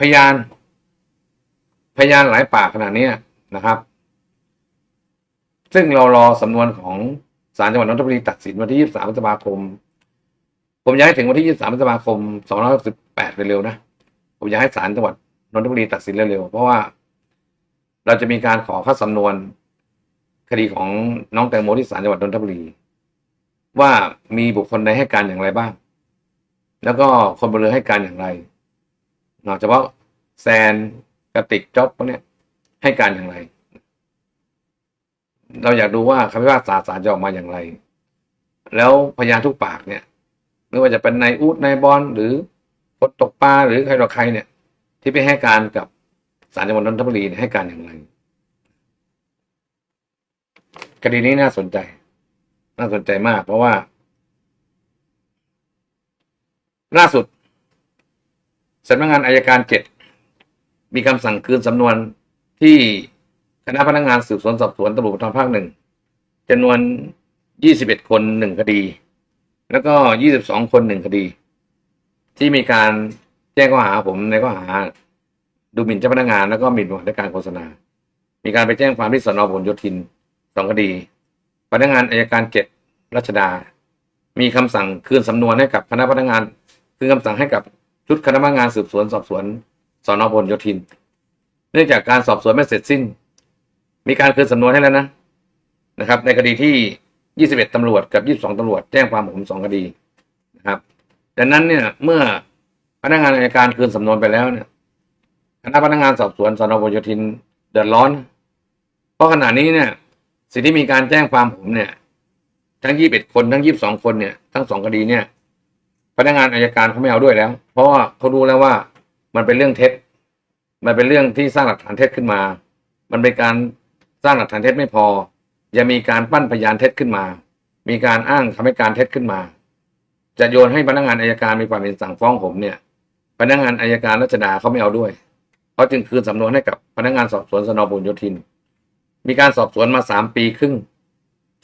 พยาน พยานหลายปากขนาดนี้นะครับ ซึ่งเรารอสำนวนของศาลจังหวัดนนทบุรีตัดสินวันที่ 23พฤษภาคม ผมอยากให้ถึงวันที่ 23พฤษภาคม2568เร็วๆนะ ผมอยากให้ศาลจังหวัดนนทบุรีตัดสินเร็วๆ เพราะว่า เราจะมีการขอข้าสำนวน คดีของน้องแตงโมที่ศาลจังหวัดนนทบุรี ว่ามีบุคคลใดให้การอย่างไรบ้าง แล้วก็คนบนเรือให้การอย่างไร นอกจากว่าแซนกระติกจ๊อบพวกนี้ให้การอย่างไร เราอยากดูว่าคำพิพากษาศาลจะออกมาอย่างไร แล้วพยานทุกปากเนี่ยไม่ว่าจะเป็นนายอูดนายบอลหรือคนตกปลาหรือใครต่อใครเนี่ย ที่ไปให้การกับศาลจังหวัดนนทบุรีให้การอย่างไรคดีนี้น่าสนใจ น่าสนใจมาก เพราะว่าล่าสุด สำนักงานอายการเจ็ดมีคำสั่งคืนสำนวนที่คณะพนักงานสืบสวนสอบสวนตำรวจภูธรภาคหนึ่งจำนวน 21 คนหนึ่งคดี แล้วก็ 22 คนหนึ่งคดี ที่มีการแจ้งข้อหาผมในข้อหา ดูหมิ่นเจ้าพนักงาน แล้วก็หมิ่นประมาทในการโฆษณา มีการไปแจ้งความที่สนพหลโยธินสองคดี พนักงานอายการเจ็ดรัชดา มีคำสั่งคืนสำนวนให้กับคณะพนักงาน คืนคำสั่งให้กับ ชุดคณะพนักงานสืบสวนสอบสวนสนอพหลโยธิน เนื่องจากการสอบสวนไม่เสร็จสิ้น มีการคืนสำนวนให้แล้วนะนะครับ ในคดีที่ 21ตำรวจกับ 22ตำรวจแจ้งความผมสองคดีนะครับดังนั้นเนี่ยเมื่อพนักงานอายการคืนสำนวนไปแล้วเนี่ยคณะพนักงานสอบสวนสนพลโยธินเดือดร้อน เพราะขณะนี้เนี่ย สิ่งที่มีการแจ้งความผมเนี่ย ทั้ง 21 คนทั้ง 22 คนเนี่ย ทั้งสองคดีเนี่ย พนักงานอายการเขาไม่เอาด้วยแล้ว เพราะว่าเขารู้แล้วว่ามันเป็นเรื่องเท็จ มันเป็นเรื่องที่สร้างหลักฐานเท็จขึ้นมา มันเป็นการสร้างหลักฐานเท็จไม่พอ ยังมีการปั้นพยานเท็จขึ้นมา มีการอ้างคำให้การเท็จขึ้นมา จะโยนให้พนักงานอายการมีความเห็นสั่งฟ้องผมเนี่ย พนักงานอายการรัชดาเขาไม่เอาด้วยเขาจึงคืนสำนวนให้กับพนักงานสอบสวนสนบุญโยธิน มีการสอบสวนมาสามปีครึ่ง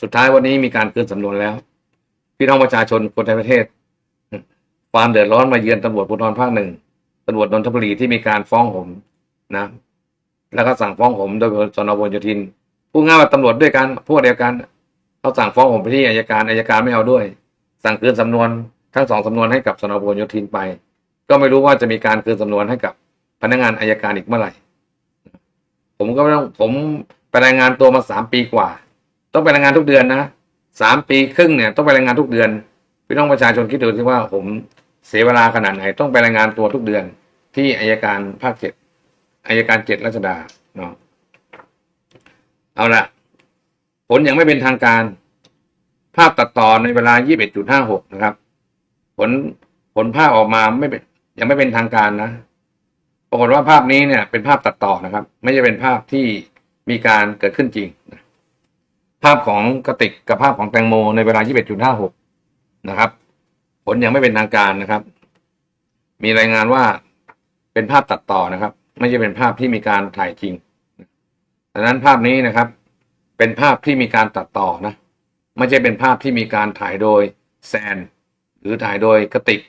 สุดท้ายวันนี้มีการคืนสำนวนแล้ว พี่น้องประชาชนคนในประเทศ ความเดือดร้อนมาเยือนตำรวจภูธรภาคหนึ่งตำรวจนนทบุรีที่มีการฟ้องผมนะ แล้วก็สั่งฟ้องผมโดยสนบุญโยธินผู้ง่ายว่าตำรวจด้วยกันพวกเดียวกันเขาสั่งฟ้องผมไปที่อายการอายการไม่เอาด้วย สั่งคืนสำนวนทั้งสองสำนวนให้กับสนบุญโยธินไป ก็ไม่รู้ว่าจะมีการคืนสำนวนให้กับพนักงานอายการอีกเมื่อไหร่ ผมก็ไม่ต้องผมไปรายงานตัวมาสามปีกว่า ต้องไปรายงานทุกเดือนนะสามปีครึ่งเนี่ยต้องไปรายงานทุกเดือนพี่น้องประชาชนคิดดูสิว่าผม เสียเวลาขนาดไหนต้องไปรายงานตัวทุกเดือน ที่อายการภาคเจ็ดอายการเจ็ดรัชดาเนาะเอาละผลยังไม่เป็นทางการ ภาพตัดต่อในเวลา 21.56 นะครับ ผลผลภาพออกมาไม่เป็น ยังไม่เป็นทางการนะปรากฏว่าภาพนี้เนี่ย เป็นภาพตัดต่อนะครับ ไม่ใช่เป็นภาพที่มีการเกิดขึ้นจริงภาพของกระติกกับภาพของแตงโมในเวลา 21.56 นะครับ ผลยังไม่เป็นทางการนะครับ มีรายงานว่าเป็นภาพตัดต่อนะครับ ไม่ใช่เป็นภาพที่มีการถ่ายจริงดังนั้นภาพนี้นะครับ เป็นภาพที่มีการตัดต่อนะ ไม่ใช่เป็นภาพที่มีการถ่ายโดยแซน หรือถ่ายโดยกระติก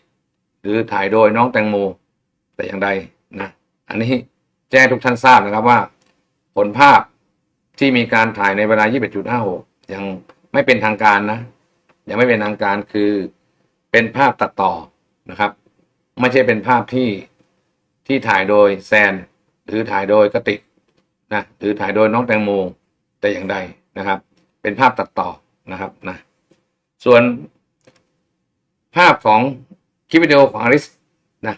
หรือถ่ายโดยน้องแตงโม แต่อย่างใดนะ อันนี้แจ้งทุกท่านทราบนะครับว่า ผลภาพที่มีการถ่ายในเวลา 21.56 ยังไม่เป็นทางการนะ ยังไม่เป็นทางการคือ เป็นภาพตัดต่อนะครับ ไม่ใช่เป็นภาพที่ที่ถ่ายโดยแซน หรือถ่ายโดยกระติกนะหรือถ่ายโดยน้องแตงโมแต่อย่างใดนะครับ เป็นภาพตัดต่อนะครับนะส่วนภาพของคลิปวิดีโอของอลิสนะ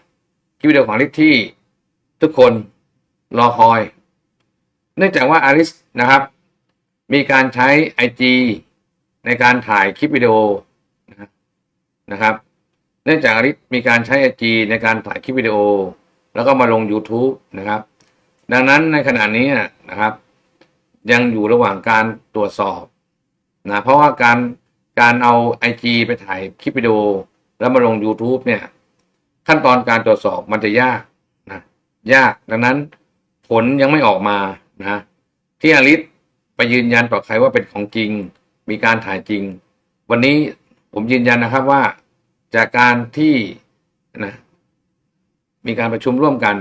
คลิปวิดีโอของอลิสที่ทุกคนรอคอย เนื่องจากว่าอลิสนะครับ มีการใช้ IG ในการถ่ายคลิปวิดีโอ นะครับ เนื่องจากอลิสมีการใช้ IG ในการถ่ายคลิปวิดีโอ แล้วก็มาลง YouTube นะครับ ดังนั้นในขณะนี้นะครับ ยังอยู่ระหว่างการตรวจสอบนะเพราะว่าการการเอา IG ไปถ่ายคลิปวิดีโอ แล้วมาลง YouTube เนี่ย ขั้นตอนการตรวจสอบมันจะยากนะยากดังนั้นผลยังไม่ออกมานะที่อลิสไปยืนยันต่อใครว่าเป็นของจริง มีการถ่ายจริง วันนี้ ผมยืนยันนะครับว่าจากการที่นะมีการประชุมร่วมกัน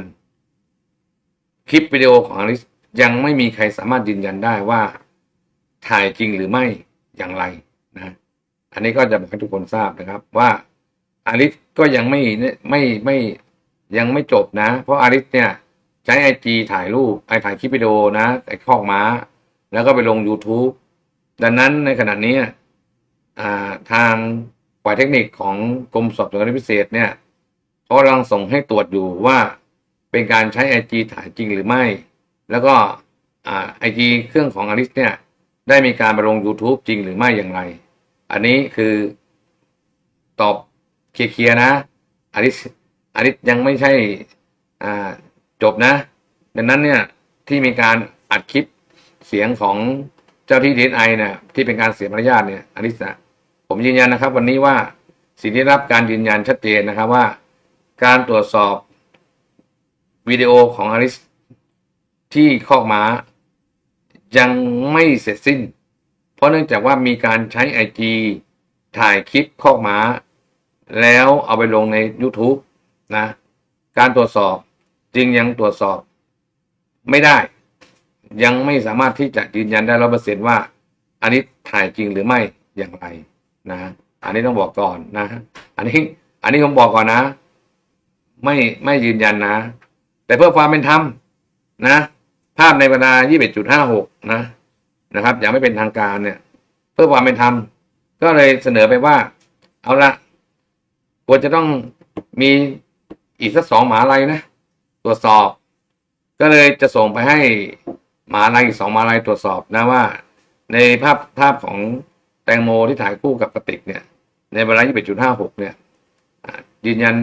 คลิปวิดีโอของอลิสยังไม่มีใครสามารถยืนยันได้ว่าถ่ายจริงหรือไม่อย่างไรนะอันนี้ก็จะบอกให้ทุกคนทราบนะครับ ว่าอาริสก็ยังไม่ไม่ไม่ยังไม่จบนะ เพราะอาริสเนี่ยใช้ไอจีถ่ายรูปไอถ่ายคลิปวิดีโอนะไอคอกม้า แล้วก็ไปลง YouTube ดังนั้นในขณะนี้ ทางฝ่ายเทคนิคของกรมสอบสวนคดีพิเศษเนี่ยเขากำลังส่งให้ตรวจอยู่ว่าเป็นการใช้ไอจีถ่ายจริงหรือไม่ แล้วก็ไอจีเครื่องของอาริสเนี่ยได้มีการไปลง YouTube จริงหรือไม่อย่างไร อันนี้คือตอบเคลียร์นะอาริสอาริสยังไม่ใช่จบนะดังนั้นเนี่ยที่มีการอัดคลิปเสียงของเจ้าที่ดีไอเนี่ยที่เป็นการเสียมารยาทเนี่ยอาริสนะ ผมยืนยันนะครับ วันนี้ว่าสิ่งที่รับการยืนยันชัดเจนนะครับว่า การตรวจสอบวิดีโอของอาริสที่คอกม้า ยังไม่เสร็จสิ้น เพราะเนื่องจากว่ามีการใช้ไอจีถ่ายคลิปคอกม้า แล้วเอาไปลงใน YouTube นะ การตรวจสอบจึงยังตรวจสอบ ไม่ได้ ยังไม่สามารถที่จะยืนยันได้ร้อเปอร์เซ็นว่าอันนี้ถ่ายจริงหรือไม่อย่างไร นะอันนี้ต้องบอกก่อนนะ อันนี้ อันนี้ผมบอกก่อนนะ ไม่ไม่ยืนยันนะ แต่เพื่อความเป็นธรรมนะ ภาพในเวลา 21.56 นะ นะครับอย่างไม่เป็นทางการเนี่ย เพื่อความเป็นธรรมก็เลยเสนอไปว่า เอาละควรจะต้องมีอีกสักสองหมาลัยนะ ตรวจสอบ ก็เลยจะส่งไปให้หมาลัยอีกสองหมาลัยตรวจสอบนะว่า ในภาพภาพของ แตงโมที่ถ่ายคู่กับกระติกเนี่ย ในเวลา21.56เนี่ยยืนยัน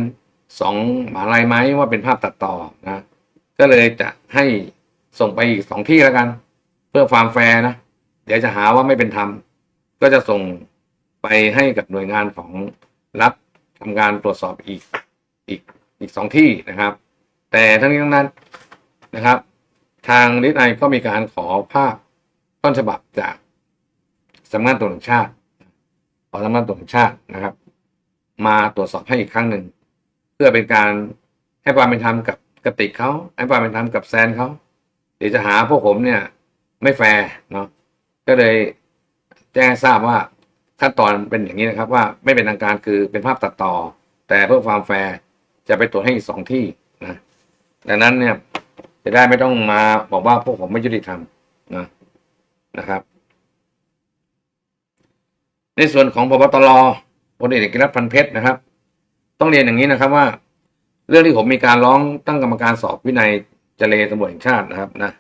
สองหมหาลัยไหมว่าเป็นภาพตัดต่อนะ ก็เลยจะให้ส่งไปอีกสองที่แล้วกัน เพื่อความแฟร์นะ เดี๋ยวจะหาว่าไม่เป็นธรรม ก็จะส่งไปให้กับหน่วยงานของรัฐทำการตรวจสอบอีกอีกอีกสองที่นะครับ แต่ทั้งนี้ทั้งนั้นนะครับ ทางนิติไอก็มีการขอภาพต้นฉบับจาก สำนักงานตรวจแห่งชาติขอสำนักงานตรวจแห่งชาตินะครับ มาตรวจสอบให้อีกครั้งหนึ่ง เพื่อเป็นการให้ความเป็นธรรมกับกติกเขาให้ความเป็นธรรมกับแซนเขาเดี๋ยวจะหาพวกผมเนี่ย ไม่แฟร์เนาะก็เลยแจ้งทราบว่าขั้นตอนเป็นอย่างนี้นะครับ ว่าไม่เป็นทางการคือเป็นภาพตัดต่อ แต่เพื่อความแฟร์จะไปตรวจให้อีกสองที่นะดังนั้นเนี่ยจะได้ไม่ต้องมาบอกว่าพวกผมไม่ยุติธรรมนะนะครับ ในส่วนของพบตรพลเอกกิรัตน์พันเพชรนะครับ ต้องเรียนอย่างนี้นะครับว่า เรื่องที่ผมมีการร้องตั้งกรรมการสอบวินัยเจเลตำรวจแห่งชาตินะครับนะ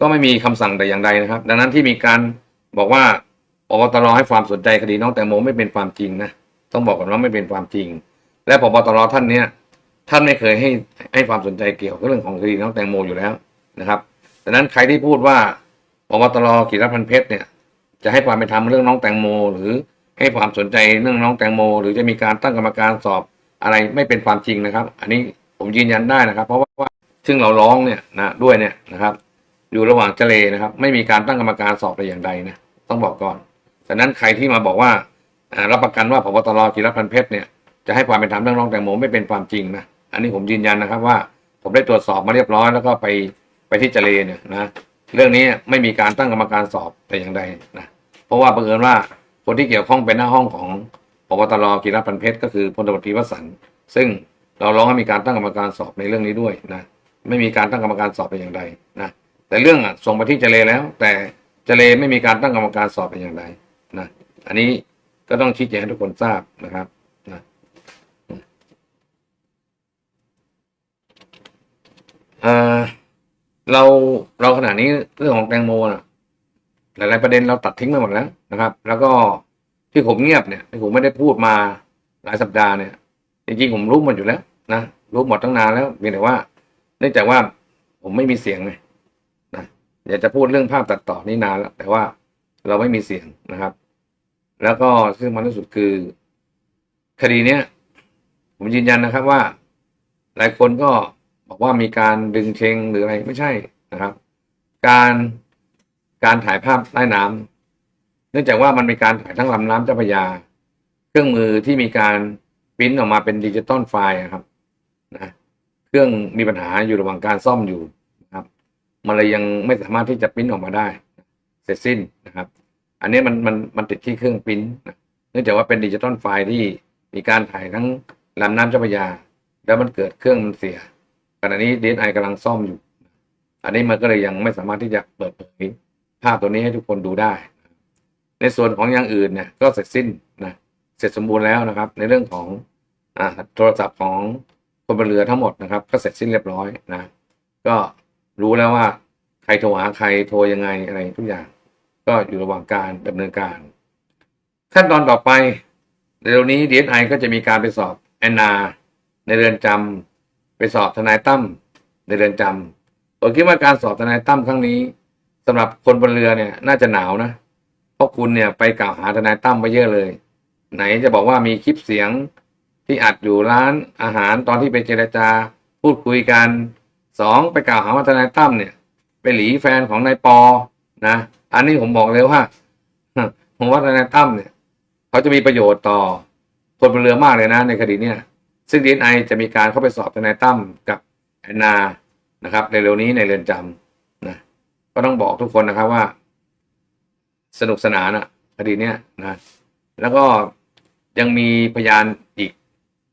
ก็ไม่มีคำสั่งแต่อย่างใดนะครับ ดังนั้นที่มีการบอกว่าพบตรให้ความสนใจคดีน้องแตงโมไม่เป็นความจริงนะต้องบอกก่อนว่าไม่เป็นความจริง และพบตรท่านเนี้ยท่านไม่เคยให้ให้ความสนใจเกี่ยวกับเรื่องของคดีน้องแตงโมอยู่แล้วนะครับดังนั้นใครที่พูดว่าพบตรกิรพันเพชรเนี่ย จะให้ความเป็นธรรมเรื่องน้องแตงโม หรือให้ความสนใจเรื่องน้องแตงโม หรือจะมีการตั้งกรรมการสอบอะไรไม่เป็นความจริงนะครับ อันนี้ผมยืนยันได้นะครับ เพราะว่าซึ่งเราร้องเนี่ยนะด้วยเนี่ยนะครับ อยู่ระหว่างเจเลนะครับ ไม่มีการตั้งกรรมการสอบแต่อย่างใดนะต้องบอกก่อนดังนั้นใครที่มาบอกว่ารับประกันว่าพบตรจิรพันเพชรเนี่ยจะให้ความเป็นธรรมเรื่องน้องแตงโมไม่เป็นความจริงนะอันนี้ผมยืนยันนะครับว่าผมได้ตรวจสอบมาเรียบร้อยแล้วก็ไปไปที่เจเลเนี่ยนะเรื่องนี้ไม่มีการตั้งกรรมการสอบแต่อย่างใดนะ เพราะว่าบังเอิญว่าคนที่เกี่ยวข้องเป็นหน้าห้องของพบตรจิรพันเพชรก็คือพลตำรวจตรีวสันต์ซึ่งเราร้องให้มีการตั้งกรรมการสอบในเรื่องนี้ด้วยนะไม่มีการตั้งกรรมการสอบแต่อย่างใดนะแต่เรื่องอะส่งไปที่เจเลแล้ว แต่เจเลไม่มีการตั้งกรรมการสอบเป็นอย่างไรนะอันนี้ก็ต้องชี้แจงให้ทุกคนทราบนะครับนะเออเราเราขณะนี้เรื่องของแตงโมนะ หลาย ๆ ประเด็นเราตัดทิ้งไปหมดแล้วนะครับ แล้วก็ที่ผมเงียบเนี่ยที่ผมไม่ได้พูดมาหลายสัปดาห์เนี่ย จริง ๆ ผมรู้หมดอยู่แล้วนะรู้หมดตั้งนานแล้วเพียงแต่ว่า เนื่องจากว่าผมไม่มีเสียงไงอยากจะพูดเรื่องภาพตัดต่อนี่นานแล้ว แต่ว่าเราไม่มีเสียงนะครับ แล้วก็ซึ่งมันที่สุดคือ คดีเนี้ยผมยืนยันนะครับว่า หลายคนก็บอกว่ามีการดึงเชงหรืออะไรไม่ใช่นะครับ การ การถ่ายภาพใต้น้ำเนื่องจากว่ามันมีการถ่ายทั้งลำน้ำเจ้าพระยา เครื่องมือที่มีการปริ้นออกมาเป็นดิจิตอลไฟล์อะครับนะเครื่องมีปัญหาอยู่ระหว่างการซ่อมอยู่นะครับมันเลยยังไม่สามารถที่จะปริ้นออกมาได้ เสร็จสิ้นนะครับ อันนี้มันมันมันติดที่เครื่องปริ้นนะเนื่องจากว่าเป็นดิจิตอลไฟล์ที่มีการถ่ายทั้งลำน้ำเจ้าพระยา แล้วมันเกิดเครื่องมันเสียขณะนี้ DSI กำลังซ่อมอยู่ อันนี้มันก็เลยยังไม่สามารถที่จะเปิดเผย ภาพตัวนี้ให้ทุกคนดูได้ ในส่วนของอย่างอื่นเนี่ยก็เสร็จสิ้นนะเสร็จสมบูรณ์แล้วนะครับ ในเรื่องของอ่าโทรศัพท์ของคนบนเรือทั้งหมดนะครับ ก็เสร็จสิ้นเรียบร้อยนะ ก็รู้แล้วว่าใครโทรหาใครโทรยังไงอะไรทุกอย่าง ก็อยู่ระหว่างการดำเนินการ ขั้นตอนต่อไปเร็วนี้ DSI ก็จะมีการไปสอบแอนนา ในเรือนจำไปสอบทนายตั้มในเรือนจำผมคิดว่าการสอบทนายตั้มครั้งนี้ สำหรับคนบนเรือเนี่ย น่าจะหนาวนะเพราะคุณเนี่ยไปกล่าวหาทนายตั้มไปเยอะเลย ไหนจะบอกว่ามีคลิปเสียงที่อัดอยู่ร้านอาหารตอนที่ไปเจรจาพูดคุยกันสองไปกล่าวหาว่าทนายตั้มเนี่ย ไปหลีแฟนของนายปอนะอันนี้ผมบอกเลยว่าผมว่าทนายตั้มเนี่ย เขาจะมีประโยชน์ต่อคนบนเรือมากเลยนะ ในคดีเนี่ยซึ่งดีไอจะมีการเข้าไปสอบทนายตั้มกับแอนนานะครับในเร็วนี้ในเรือนจำนะ ก็ต้องบอกทุกคนนะครับว่า สนุกสนานอะคดีเนี้ยนะแล้วก็ยังมีพยานอีก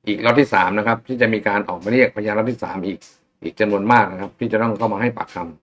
อีกรอบที่สามนะครับ ที่จะมีการออกมาเรียกพยานรอบที่สามอีก อีกจำนวนมากนะครับ ที่จะต้องเข้ามาให้ปากคำ